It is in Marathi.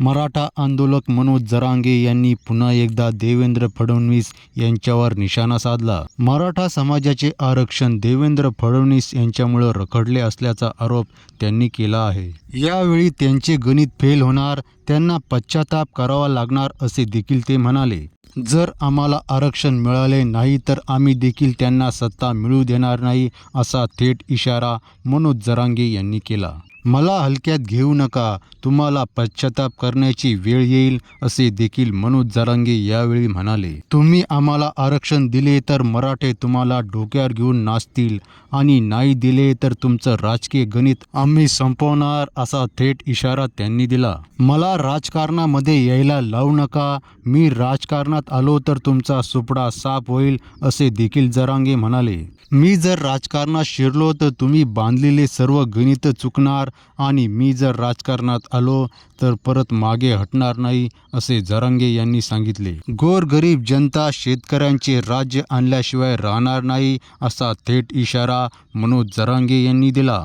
मराठा आंदोलक मनोज जरांगे यांनी पुन्हा एकदा देवेंद्र फडणवीस यांच्यावर निशाणा साधला. मराठा समाजाचे आरक्षण देवेंद्र फडणवीस यांच्यामुळे रखडले असल्याचा आरोप त्यांनी केला आहे. यावेळी त्यांचे गणित फेल होणार त्यांना पश्चाताप करावा लागणार असे देखील ते म्हणाले. जर आम्हाला आरक्षण मिळाले नाही तर आम्ही देखील त्यांना सत्ता मिळू देणार नाही असा थेट इशारा मनोज जरांगे यांनी केला. मला हलक्यात घेऊ नका. तुम्हाला पश्चाताप करण्याची वेळ येईल असे देखील मनोज जरांगे यावेळी म्हणाले. तुम्ही आम्हाला आरक्षण दिले तर मराठे तुम्हाला डोक्यावर घेऊन नाचतील आणि नाही दिले तर तुमचं राजकीय गणित आम्ही संपवणार असा थेट इशारा त्यांनी दिला. मला राजकारणामध्ये यायला लावू नका. मी राजकारणात आलो तर तुमचा सुपडा साफ होईल असे देखील जरांगे म्हणाले. मी जर राजकारणात शिरलो तर तुम्ही बांधलेले सर्व गणित चुकणार आणि मी जर राजकारणात आलो तर परत मागे हटणार नाही असे जरांगे यांनी सांगितले. गोरगरीब जनता शेतकऱ्यांचे राज्य आणल्याशिवाय राहणार नाही असा थेट इशारा मनोज जरांगे यांनी दिला.